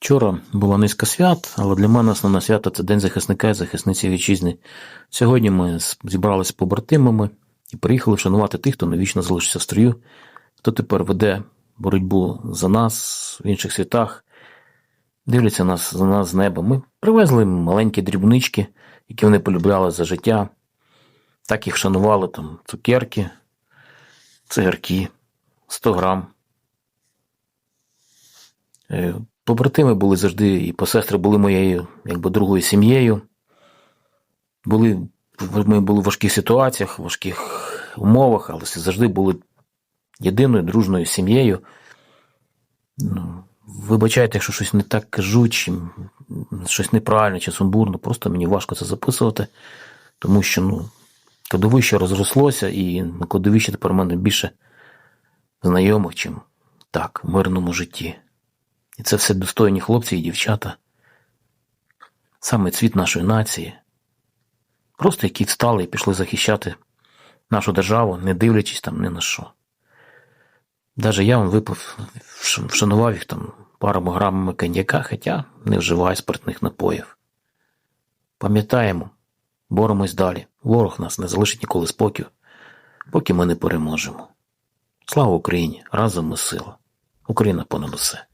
Вчора було низка свят, але для мене основне свято це День захисника і захисниці вітчизни. Сьогодні ми зібралися з побратимами і приїхали вшанувати тих, хто навічно залишився в строю, хто тепер веде боротьбу за нас в інших світах, дивляться нас за нас з неба. Ми привезли маленькі дрібнички, які вони полюбляли за життя. Так їх шанували там цукерки, цигарки, 100 грам. Побратими були завжди, і посестри були моєю якби другою сім'єю. Були, ми були в важких ситуаціях, в важких умовах, але завжди були єдиною дружною сім'єю. Ну, вибачайте, якщо щось не так кажу, чи щось неправильне, чи сумбурно, просто мені важко це записувати, тому що ну, кладовище розрослося, і на кладовищі тепер у мене більше знайомих, чим так, в мирному житті. І це все достойні хлопці і дівчата. Саме цвіт нашої нації. Просто які встали і пішли захищати нашу державу, не дивлячись там ні на що. Даже я вам випив, вшанував їх там парами грамами коньяка, хоча не вживаю спиртних напоїв. Пам'ятаємо, боремось далі. Ворог нас не залишить ніколи спокою, поки ми не переможемо. Слава Україні! Разом ми сила! Україна понад усе!